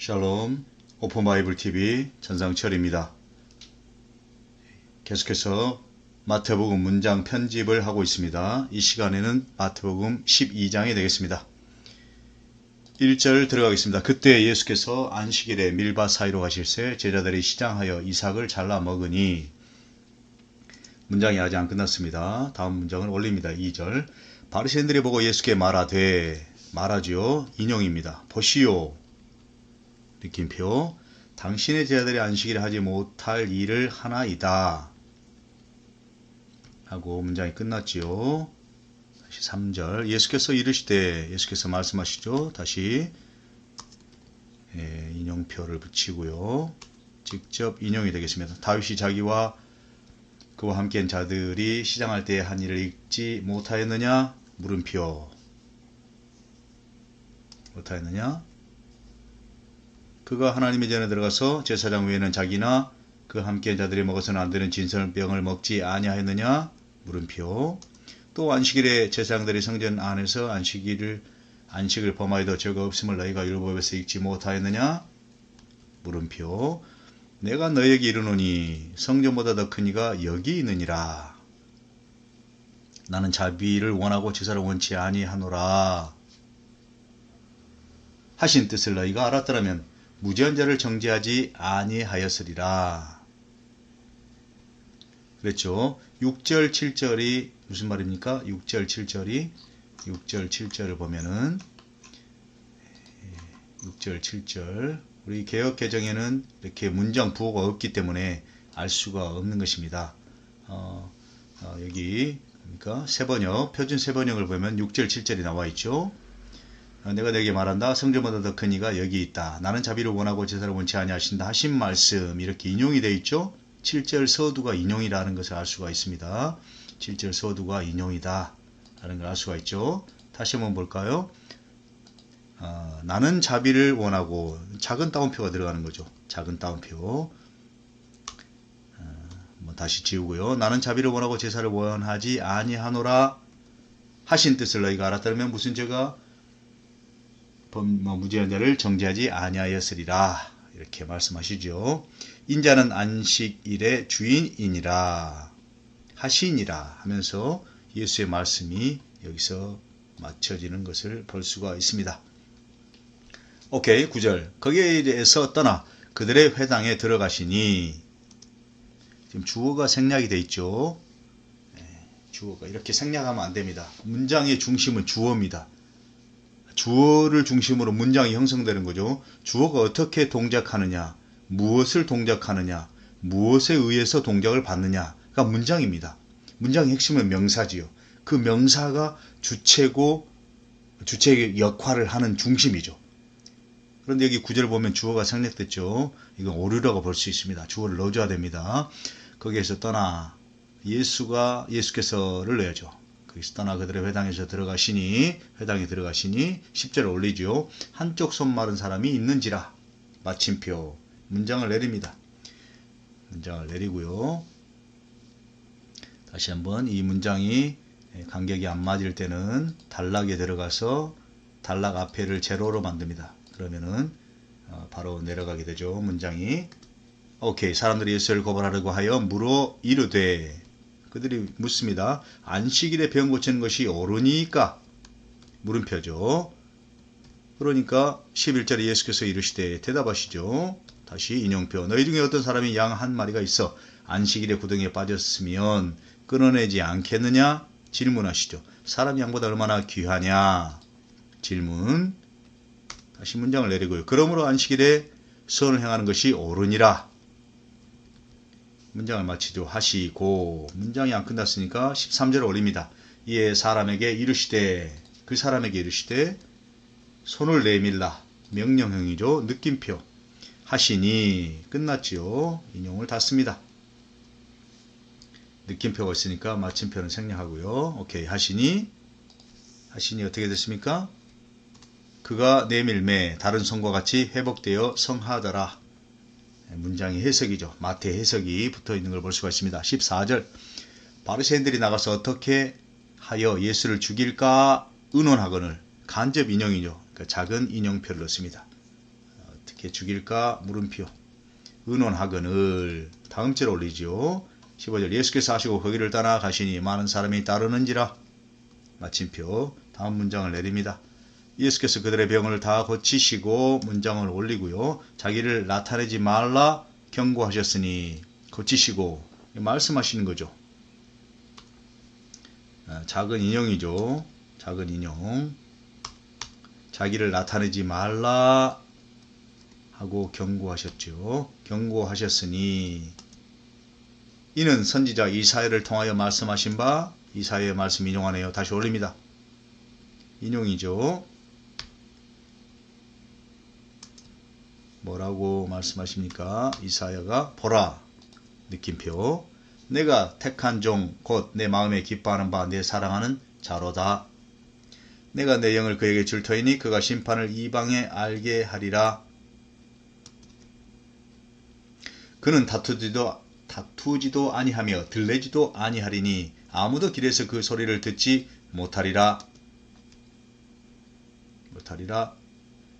샬롬 오픈바이블 TV 전상철입니다. 계속해서 마태복음 문장 편집을 하고 있습니다. 이 시간에는 마태복음 12장이 되겠습니다. 1절 들어가겠습니다. 그때 예수께서 안식일에 밀밭 사이로 가실새 제자들이 시장하여 이삭을 잘라 먹으니 문장이 아직 안 끝났습니다. 다음 문장을 올립니다. 2절 바리새인들이 보고 예수께 말하되 말하지요. 인용입니다. 보시오. 느낌표 당신의 제자들이 안식일에 하지 못할 일을 하나이다. 하고 문장이 끝났지요. 다시 3절 예수께서 이르시되 예수께서 말씀하시죠. 다시 예, 인용표를 붙이고요. 직접 인용이 되겠습니다. 다윗이 자기와 그와 함께한 자들이 시장할 때 한 일을 읽지 못하였느냐? 물음표 못하였느냐? 그가 하나님의 전에 들어가서 제사장 외에는 자기나 그 함께한 자들이 먹어서는 안 되는 진설병을 먹지 아니하였느냐? 물음표. 또 안식일에 제사장들이 성전 안에서 안식일을 안식을 범하여도 죄가 없음을 너희가 율법에서 읽지 못하였느냐? 물음표. 내가 너에게 이르노니 성전보다 더 큰 이가 여기 있느니라. 나는 자비를 원하고 제사를 원치 아니하노라. 하신 뜻을 너희가 알았더라면 무지한 자를 정죄하지 아니하였으리라. 그랬죠. 6절 7절이 무슨 말입니까? 6절 7절이 6절 7절을 보면은 6절 7절 우리 개혁 개정에는 이렇게 문장 부호가 없기 때문에 알 수가 없는 것입니다. 어, 어, 여기 그러니까 세번역 표준 세번역을 보면 6절 7절이 나와 있죠. 어, 내가 내게 말한다. 성전보다 더큰 이가 여기 있다. 나는 자비를 원하고 제사를 원치 아니하신다. 하신 말씀 이렇게 인용이 되어 있죠. 7절 서두가 인용이라는 것을 알 수가 있습니다. 7절 서두가 인용이다. 라는 걸 알 수가 있죠. 다시 한번 볼까요? 어, 나는 자비를 원하고 작은 따옴표가 들어가는 거죠. 작은 따옴표. 어, 뭐 다시 지우고요. 나는 자비를 원하고 제사를 원하지 아니하노라 하신 뜻을 너희가 알았다면 무슨 죄가 범, 뭐, 무죄한 자를 정죄하지 아니하였으리라 이렇게 말씀하시죠. 인자는 안식일의 주인이니라 하시니라 하면서 예수의 말씀이 여기서 맞춰지는 것을 볼 수가 있습니다. 오케이 9절 거기에서 떠나 그들의 회당에 들어가시니 지금 주어가 생략이 돼 있죠. 주어가 이렇게 생략하면 안 됩니다. 문장의 중심은 주어입니다. 주어를 중심으로 문장이 형성되는 거죠. 주어가 어떻게 동작하느냐, 무엇을 동작하느냐, 무엇에 의해서 동작을 받느냐가 문장입니다. 문장의 핵심은 명사지요. 그 명사가 주체고 주체의 역할을 하는 중심이죠. 그런데 여기 구절을 보면 주어가 생략됐죠. 이건 오류라고 볼 수 있습니다. 주어를 넣어줘야 됩니다. 거기에서 떠나 예수가 예수께서를 넣어야죠. 떠나 그들의 회당에서 들어가시니 회당에 들어가시니 10절을 올리죠. 한쪽 손 마른 사람이 있는지라 마침표 문장을 내립니다. 문장을 내리고요. 다시 한번 이 문장이 간격이 안 맞을 때는 단락에 들어가서 단락 앞에를 제로로 만듭니다. 그러면은 바로 내려가게 되죠. 문장이 오케이 사람들이 예수를 고발하려고 하여 물어 이르되 그들이 묻습니다. 안식일에 병 고치는 것이 옳으니까 물음표죠. 그러니까 11절에 예수께서 이르시되 대답하시죠. 다시 인용표 너희 중에 어떤 사람이 양 한 마리가 있어 안식일에 구덩이에 빠졌으면 끊어내지 않겠느냐? 질문하시죠. 사람 양보다 얼마나 귀하냐? 질문. 다시 문장을 내리고요. 그러므로 안식일에 선을 행하는 것이 옳으니라. 문장을 마치죠. 하시고 문장이 안 끝났으니까 13절을 올립니다. 이에 사람에게 이르시되 그 사람에게 이르시되 손을 내밀라 명령형이죠. 느낌표 하시니 끝났지요. 인용을 닫습니다. 느낌표가 있으니까 마침표는 생략하고요. 오케이 하시니 하시니 어떻게 됐습니까? 그가 내밀매 다른 성과 같이 회복되어 성하더라. 문장의 해석이죠. 마태 해석이 붙어 있는 걸 볼 수가 있습니다. 14절 바리새인들이 나가서 어떻게 하여 예수를 죽일까 의논하거늘 간접 인용이죠. 그러니까 작은 인용표를 넣습니다. 이렇게 죽일까 물음표 의논하거늘 다음 절 올리죠 15절 예수께서 하시고 거기를 떠나 가시니 많은 사람이 따르는지라 마침표 다음 문장을 내립니다 예수께서 그들의 병을 다 고치시고 문장을 올리고요 자기를 나타내지 말라 경고하셨으니 고치시고 말씀하시는 거죠 아, 작은 인형이죠 작은 인형 자기를 나타내지 말라 하고 경고하셨죠. 경고하셨으니 이는 선지자 이사야를 통하여 말씀하신 바 이사야의 말씀 인용하네요. 다시 올립니다. 인용이죠. 뭐라고 말씀하십니까? 이사야가 보라 느낌표 내가 택한 종 곧 내 마음에 기뻐하는 바 내 사랑하는 자로다. 내가 내 영을 그에게 줄 터이니 그가 심판을 이방에 알게 하리라. 그는 다투지도 다투지도 아니하며 들레지도 아니하리니 아무도 길에서 그 소리를 듣지 못하리라. 못하리라.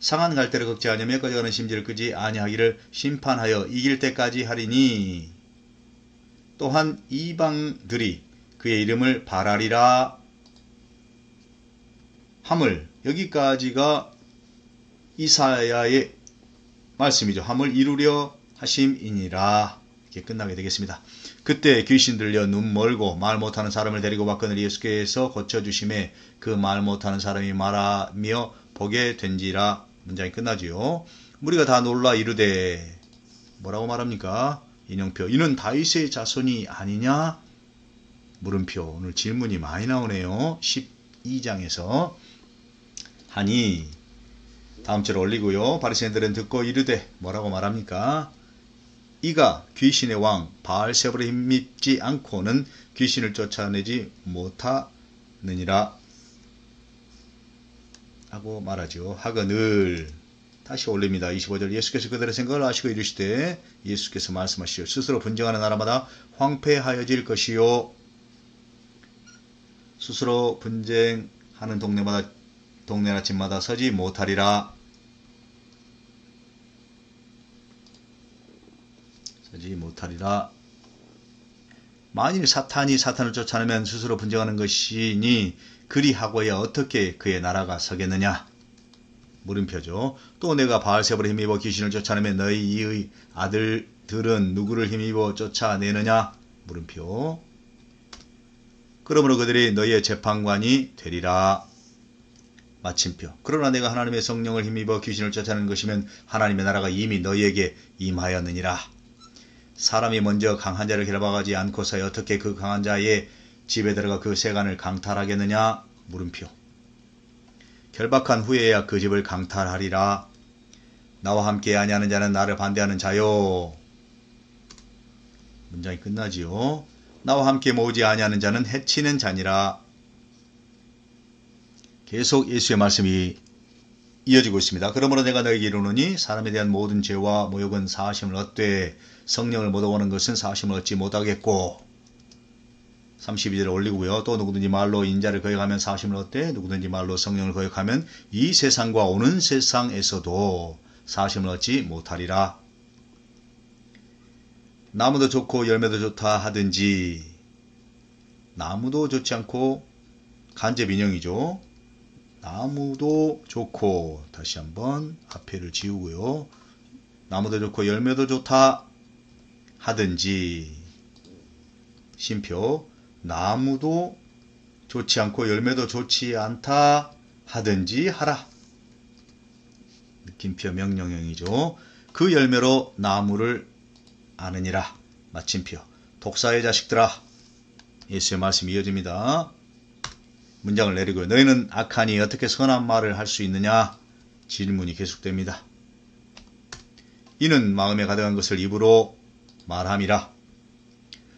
상한 갈대를 걷지 아니하며 꺼져가는 심지를 끄지 아니하기를 심판하여 이길 때까지 하리니 또한 이방들이 그의 이름을 바라리라 함을 여기까지가 이사야의 말씀이죠. 함을 이루려 하심이니라 이렇게 끝나게 되겠습니다. 그때 귀신 들려 눈 멀고 말 못하는 사람을 데리고 왔거늘 예수께서 고쳐주심에 그 말 못하는 사람이 말하며 보게 된지라 문장이 끝나지요. 우리가 다 놀라 이르되 뭐라고 말합니까? 인형표 이는 다윗의 자손이 아니냐? 물음표 오늘 질문이 많이 나오네요. 12장에서 하니 다음 절 올리고요. 바리새인들은 듣고 이르되 뭐라고 말합니까? 이가 귀신의 왕 바알세불에 힘입지 않고는 귀신을 쫓아내지 못하느니라 하고 말하죠. 하거늘 다시 올립니다. 25절 예수께서 그들의 생각을 아시고 이르시되 예수께서 말씀하시오. 스스로 분쟁하는 나라마다 황폐하여질 것이요. 스스로 분쟁하는 동네마다 동네나 집마다 서지 못하리라. 서지 못하리라. 만일 사탄이 사탄을 쫓아내면 스스로 분쟁하는 것이니 그리하고야 어떻게 그의 나라가 서겠느냐? 물음표죠. 또 내가 바알세불에 힘입어 귀신을 쫓아내면 너희 이의 아들들은 누구를 힘입어 쫓아내느냐? 물음표. 그러므로 그들이 너희의 재판관이 되리라. 마침표. 그러나 내가 하나님의 성령을 힘입어 귀신을 쫓아내는 것이면 하나님의 나라가 이미 너희에게 임하였느니라. 사람이 먼저 강한 자를 결박하지 않고서 어떻게 그 강한 자의 집에 들어가 그 세간을 강탈하겠느냐? 물음표. 결박한 후에야 그 집을 강탈하리라. 나와 함께 아니하는 자는 나를 반대하는 자요. 문장이 끝나지요. 나와 함께 모으지 아니하는 자는 해치는 자니라. 계속 예수의 말씀이 이어지고 있습니다. 그러므로 내가 너에게 이르노니 사람에 대한 모든 죄와 모욕은 사하심을 얻되 성령을 못 얻어오는 것은 사하심을 얻지 못하겠고 32절을 올리고요. 또 누구든지 말로 인자를 거역하면 사하심을 얻되 누구든지 말로 성령을 거역하면 이 세상과 오는 세상에서도 사하심을 얻지 못하리라. 나무도 좋고 열매도 좋다 하든지 나무도 좋지 않고 간접 인형이죠. 나무도 좋고 다시 한번 앞에를 지우고요. 나무도 좋고 열매도 좋다 하든지 심표 나무도 좋지 않고 열매도 좋지 않다 하든지 하라. 느낌표 명령형이죠. 그 열매로 나무를 아느니라. 마침표 독사의 자식들아. 예수의 말씀이 이어집니다. 문장을 내리고요. 너희는 악하니 어떻게 선한 말을 할 수 있느냐? 질문이 계속됩니다. 이는 마음에 가득한 것을 입으로 말함이라.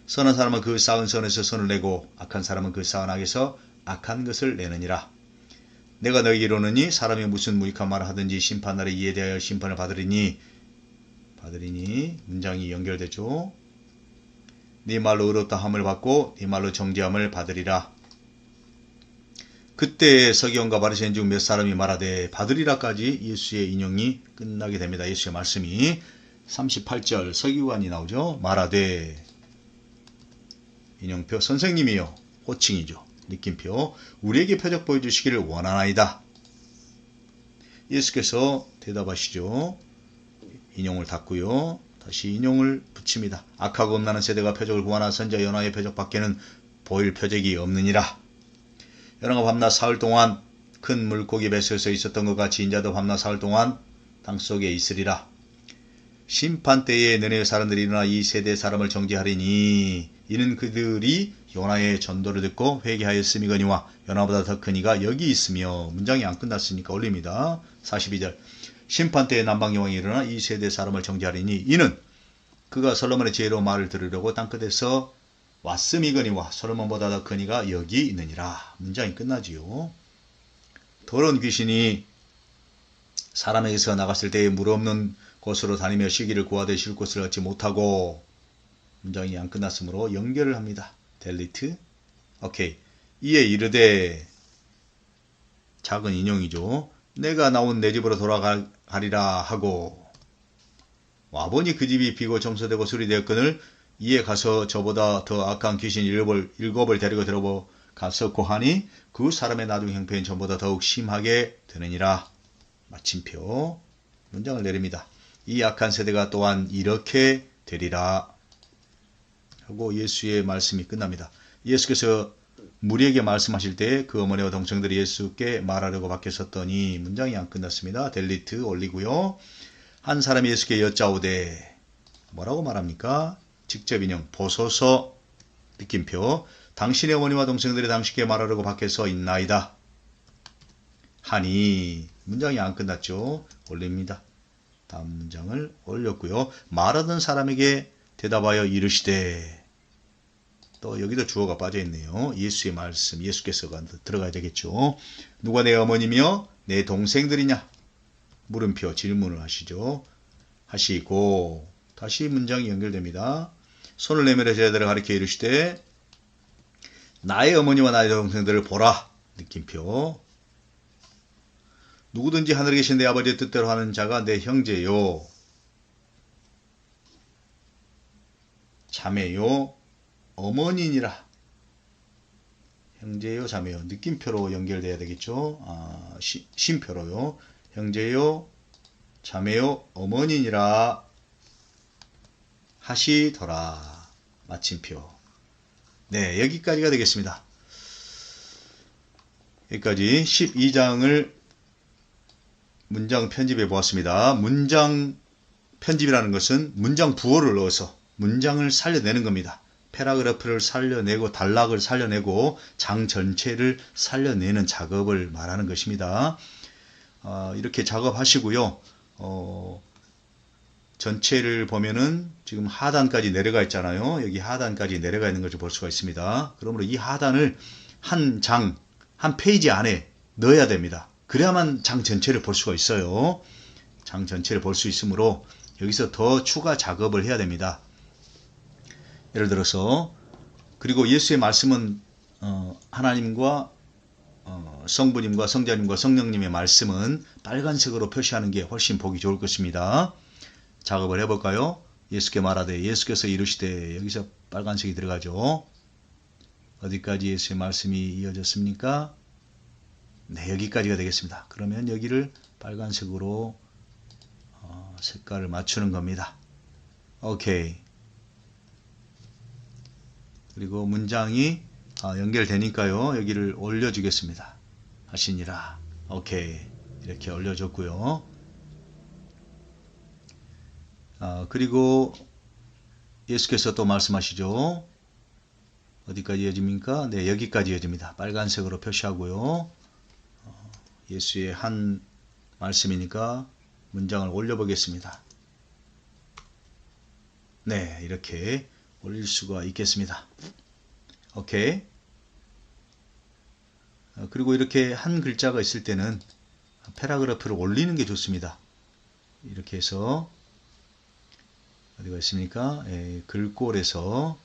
선한 사람은 그 쌓은 선에서 선을 내고 악한 사람은 그 쌓은 악에서 악한 것을 내느니라. 내가 너에게 이르노니 사람이 무슨 무익한 말을 하든지 심판날에 이에 대하여 심판을 받으리니 받으리니 문장이 연결되죠. 네 말로 의롭다 함을 받고 네 말로 정죄함을 받으리라. 그때 서기관과 바리새인 중 몇 사람이 말하되 받으리라까지 예수의 인용이 끝나게 됩니다. 예수의 말씀이 38절 서기관이 나오죠. 말하되 인용표 선생님이요 호칭이죠. 느낌표 우리에게 표적 보여주시기를 원하나이다. 예수께서 대답하시죠. 인용을 닫고요. 다시 인용을 붙입니다. 악하고 음란한 세대가 표적을 구하나 선자 연하의 표적 밖에는 보일 표적이 없느니라. 연하가 밤낮 사흘 동안 큰 물고기 뱃속에서 있었던 것 같이 인자도 밤낮 사흘 동안 땅 속에 있으리라. 심판 때에 너네 사람들이 일어나 이 세대 사람을 정죄하리니 이는 그들이 요나의 전도를 듣고 회개하였음이거니와 요나보다 더 큰 이가 여기 있으며 문장이 안 끝났으니까 올립니다. 42절 심판 때에 남방 여왕이 일어나 이 세대 사람을 정죄하리니 이는 그가 솔로몬의 지혜로 말을 들으려고 땅끝에서 왔음이거니와 솔로몬보다 더 큰 이가 여기 있느니라. 문장이 끝나지요. 더러운 귀신이 사람에게서 나갔을 때에 물 없는 곳으로 다니며 시기를 구하되 쉴 곳을 얻지 못하고 문장이 안 끝났으므로 연결을 합니다. 델리트. 오케이. 이에 이르되 작은 인용이죠. 내가 나온 내 집으로 돌아가리라 하고 와보니 그 집이 비고 청소되고 수리되었거늘 이에 가서 저보다 더 악한 귀신 일곱을, 일곱을 데리고 들어보 갔었고 하니 그 사람의 나중 형편이 전보다 더욱 심하게 되느니라. 마침표 문장을 내립니다. 이 악한 세대가 또한 이렇게 되리라. 하고 예수의 말씀이 끝납니다. 예수께서 무리에게 말씀하실 때 그 어머니와 동생들이 예수께 말하려고 밖에 섰더니 문장이 안 끝났습니다. 델리트 올리고요. 한 사람이 예수께 여짜오되 뭐라고 말합니까? 직접 인용 보소서 느낌표 당신의 어머니와 동생들이 당신께 말하려고 밖에 서 있나이다. 하니 문장이 안 끝났죠. 올립니다. 다음 문장을 올렸고요. 말하던 사람에게 대답하여 이르시되 또 여기도 주어가 빠져 있네요. 예수의 말씀, 예수께서가 들어가야 되겠죠. 누가 내 어머니며 내 동생들이냐? 물음표 질문을 하시죠. 하시고 다시 문장이 연결됩니다. 손을 내밀어 제자들을 가리켜 이르시되 나의 어머니와 나의 동생들을 보라. 느낌표 누구든지 하늘에 계신 내 아버지의 뜻대로 하는 자가 내 형제요, 자매요, 어머니니라. 형제요, 자매요. 느낌표로 연결돼야 되겠죠. 아, 시, 심표로요. 형제요, 자매요, 어머니니라 하시더라. 마침표. 네, 여기까지가 되겠습니다. 여기까지 12장을 문장 편집해 보았습니다. 문장 편집이라는 것은 문장 부호를 넣어서 문장을 살려내는 겁니다. 패라그래프를 살려내고 단락을 살려내고 장 전체를 살려내는 작업을 말하는 것입니다. 어, 이렇게 작업하시고요. 어, 전체를 보면은 지금 하단까지 내려가 있잖아요. 여기 하단까지 내려가 있는 것을 볼 수가 있습니다. 그러므로 이 하단을 한 장, 한 페이지 안에 넣어야 됩니다. 그래야만 장 전체를 볼 수가 있어요. 장 전체를 볼 수 있으므로 여기서 더 추가 작업을 해야 됩니다. 예를 들어서 그리고 예수의 말씀은 어, 하나님과 어, 성부님과 성자님과 성령님의 말씀은 빨간색으로 표시하는 게 훨씬 보기 좋을 것입니다. 작업을 해볼까요? 예수께 말하되 예수께서 이르시되 여기서 빨간색이 들어가죠. 어디까지 예수의 말씀이 이어졌습니까? 네, 여기까지가 되겠습니다. 그러면 여기를 빨간색으로 어, 색깔을 맞추는 겁니다. 오케이. 그리고 문장이 아, 연결되니까요. 여기를 올려주겠습니다. 하시니라. 오케이. 이렇게 올려줬고요. 아, 그리고 예수께서 또 말씀하시죠. 어디까지 이어집니까? 네, 여기까지 이어집니다. 빨간색으로 표시하고요. 예수의 한 말씀이니까 문장을 올려보겠습니다. 네, 이렇게 올릴 수가 있겠습니다. 오케이. 어, 그리고 이렇게 한 글자가 있을 때는 패라그래프를 올리는 게 좋습니다. 이렇게 해서 어디가 있습니까? 예, 글꼴에서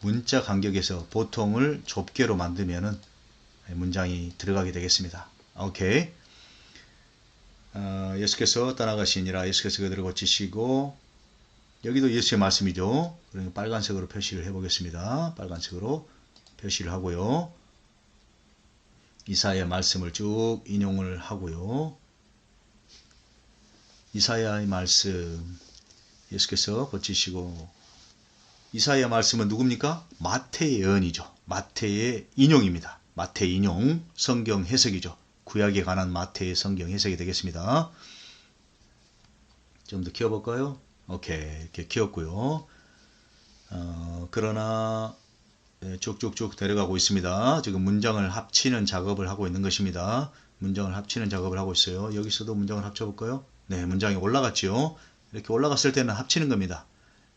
문자 간격에서 보통을 좁게로 만들면은 문장이 들어가게 되겠습니다. 오케이. 어, 예수께서 떠나가시니라 예수께서 그들을 고치시고 여기도 예수의 말씀이죠. 그러니 빨간색으로 표시를 해보겠습니다. 빨간색으로 표시를 하고요. 이사야의 말씀을 쭉 인용을 하고요. 이사야의 말씀 예수께서 고치시고 이사야 말씀은 누굽니까? 마태의 예언이죠. 마태의 인용입니다. 마태 인용 성경 해석이죠. 구약에 관한 마태의 성경 해석이 되겠습니다. 좀 더 키워볼까요? 오케이 이렇게 키웠고요. 어, 그러나 네, 쭉쭉쭉 내려가고 있습니다. 지금 문장을 합치는 작업을 하고 있는 것입니다. 문장을 합치는 작업을 하고 있어요. 여기서도 문장을 합쳐볼까요? 네, 문장이 올라갔죠. 이렇게 올라갔을 때는 합치는 겁니다.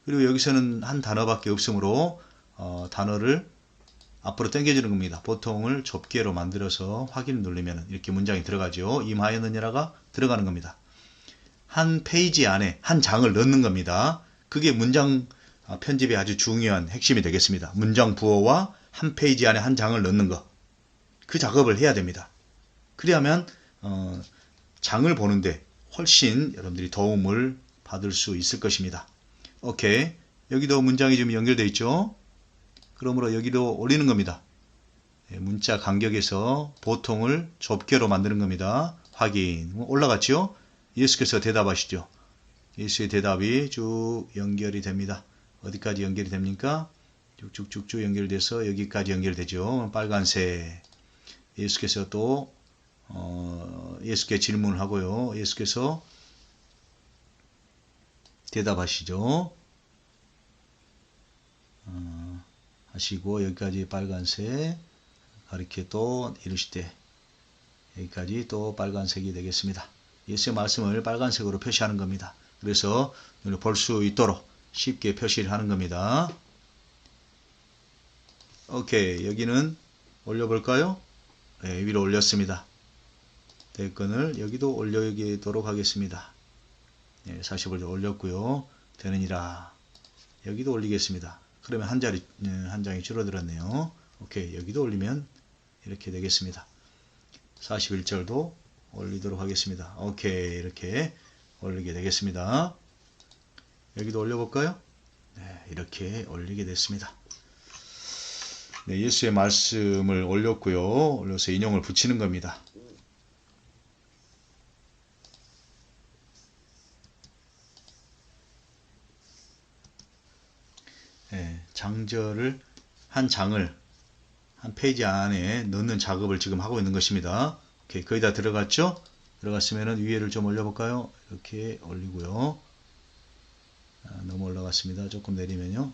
그리고 여기서는 한 단어밖에 없으므로 어, 단어를 앞으로 당겨주는 겁니다. 보통을 좁게로 만들어서 확인 누르면 이렇게 문장이 들어가죠. 임하였느니라가 들어가는 겁니다. 한 페이지 안에 한 장을 넣는 겁니다. 그게 문장 아, 편집의 아주 중요한 핵심이 되겠습니다. 문장 부호와 한 페이지 안에 한 장을 넣는 것. 그 작업을 해야 됩니다. 그래야만 어, 장을 보는데 훨씬 여러분들이 도움을 받을 수 있을 것입니다. 오케이. 여기도 문장이 지금 연결되어 있죠. 그러므로 여기도 올리는 겁니다. 예, 문자 간격에서 보통을 좁게로 만드는 겁니다. 확인. 올라갔죠? 예수께서 대답하시죠. 예수의 대답이 쭉 연결이 됩니다. 어디까지 연결이 됩니까? 쭉쭉쭉쭉 연결돼서 여기까지 연결되죠. 빨간색. 예수께서 또 어, 예수께 질문을 하고요. 예수께서 대답하시죠. 어, 하시고 여기까지 빨간색 이렇게 또 이르실 때 여기까지 또 빨간색이 되겠습니다. 예수의 말씀을 빨간색으로 표시하는 겁니다. 그래서 눈을 볼수 있도록 쉽게 표시를 하는 겁니다. 오케이 여기는 올려볼까요? 네, 위로 올렸습니다. 대건을 여기도 올려도록 하겠습니다. 네, 40을 올렸고요. 되느니라 여기도 올리겠습니다. 그러면 한 자리 네, 한 장이 줄어들었네요. 오케이 여기도 올리면 이렇게 되겠습니다. 41절도 올리도록 하겠습니다. 오케이 이렇게 올리게 되겠습니다. 여기도 올려볼까요? 네, 이렇게 올리게 됐습니다. 네, 예수의 말씀을 올렸고요. 올려서 인용을 붙이는 겁니다. 네, 장절을 한 장을 한 페이지 안에 넣는 작업을 지금 하고 있는 것입니다. 오케이, 거의 다 들어갔죠? 들어갔으면 위에를 좀 올려볼까요? 이렇게 올리고요. 아, 너무 올라갔습니다. 조금 내리면요.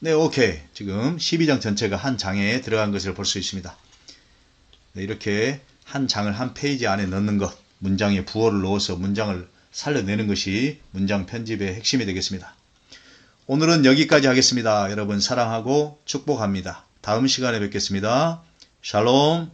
네, 오케이. 지금 12장 전체가 한 장에 들어간 것을 볼 수 있습니다. 네, 이렇게 한 장을 한 페이지 안에 넣는 것, 문장에 부호를 넣어서 문장을 살려내는 것이 문장 편집의 핵심이 되겠습니다. 오늘은 여기까지 하겠습니다. 여러분 사랑하고 축복합니다. 다음 시간에 뵙겠습니다. 샬롬